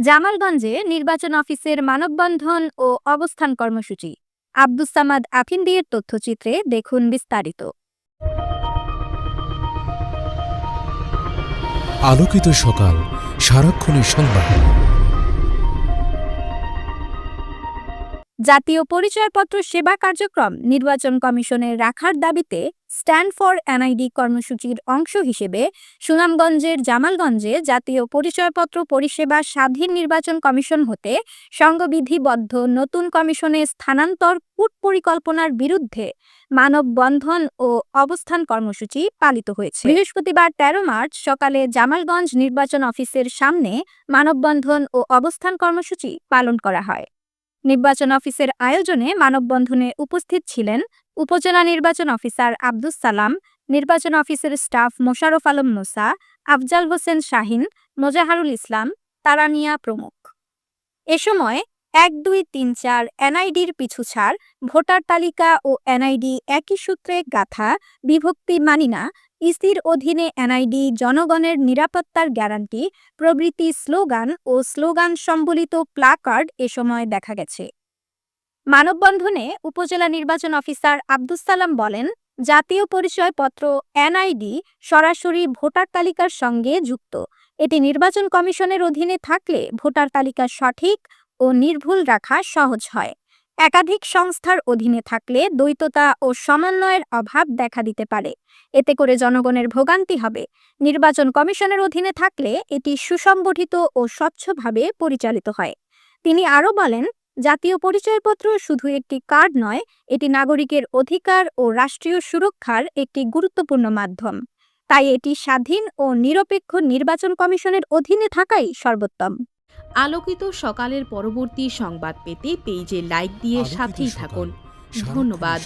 জামালগঞ্জে নির্বাচন অফিসের মানববন্ধন ও অবস্থান কর্মসূচি। আব্দুস সামাদ তথ্যচিত্রে দেখুন বিস্তারিত। আলোকিত সকাল, সারাক্ষণের সংবাদ। জাতীয় পরিচয়পত্র সেবা কার্যক্রম নির্বাচন কমিশনের রাখার দাবিতে স্ট্যান্ড ফর এনআইডি কর্মসূচির অংশ হিসেবে সুনামগঞ্জের জামালগঞ্জে জাতীয় পরিচয়পত্র পরিষেবা স্বাধীন নির্বাচন কমিশন হতে সংবিধিবদ্ধ নতুন কমিশনে স্থানান্তর কূট পরিকল্পনার বিরুদ্ধে মানববন্ধন ও অবস্থান কর্মসূচি পালিত হয়েছে। বৃহস্পতিবার তেরো মার্চ সকালে জামালগঞ্জ নির্বাচন অফিসের সামনে মানববন্ধন ও অবস্থান কর্মসূচি পালন করা হয়। নির্বাচন অফিসের আয়োজনে মানববন্ধনে উপস্থিত ছিলেন উপজেলা নির্বাচন অফিসার আব্দুস সালাম, নির্বাচন অফিসের স্টাফ মোশারফ আলম নোসা আফজাল হোসেন শাহিন, মোজাহারুল ইসলাম, তারানিয়া প্রমুখ। এ সময় এক দুই তিন চার এনআইডির পিছু ছাড়, ভোটার তালিকা ও এনআইডি একই সূত্রে গাথা, বিভক্তি মানি না। ইসির অধীনে এনআইডি জনগণের নিরাপত্তার গ্যারান্টি, প্রভৃতি স্লোগান ও স্লোগান সম্বলিত প্লাকার্ড এ সময় দেখা গেছে। মানববন্ধনে উপজেলা নির্বাচন অফিসার আব্দুস সালাম বলেন, জাতীয় পরিচয়পত্র, এনআইডি সরাসরি ভোটার তালিকার সঙ্গে যুক্ত। এটি নির্বাচন কমিশনের অধীনে থাকলে ভোটার তালিকা সঠিক ও নির্ভুল রাখা সহজ হয়। একাধিক সংস্থার অধীনে থাকলে দ্বৈততা ও সমন্বয়ের অভাব দেখা দিতে পারে। এতে করে জনগণের ভোগান্তি হবে। নির্বাচন কমিশনের অধীনে থাকলে এটি সুসংগঠিত ও স্বচ্ছভাবে পরিচালিত হয়। তিনি আরও বলেন, জাতীয় পরিচয়পত্র শুধু একটি কার্ড নয়, এটি নাগরিকের অধিকার ও রাষ্ট্রীয় সুরক্ষার একটি গুরুত্বপূর্ণ মাধ্যম। তাই এটি স্বাধীন ও নিরপেক্ষ নির্বাচন কমিশনের অধীনে থাকাই সর্বোত্তম। আলোকিত সকালের পরবর্তী সংবাদ পেতে পেইজে লাইক দিয়ে সাথেই থাকুন। ধন্যবাদ।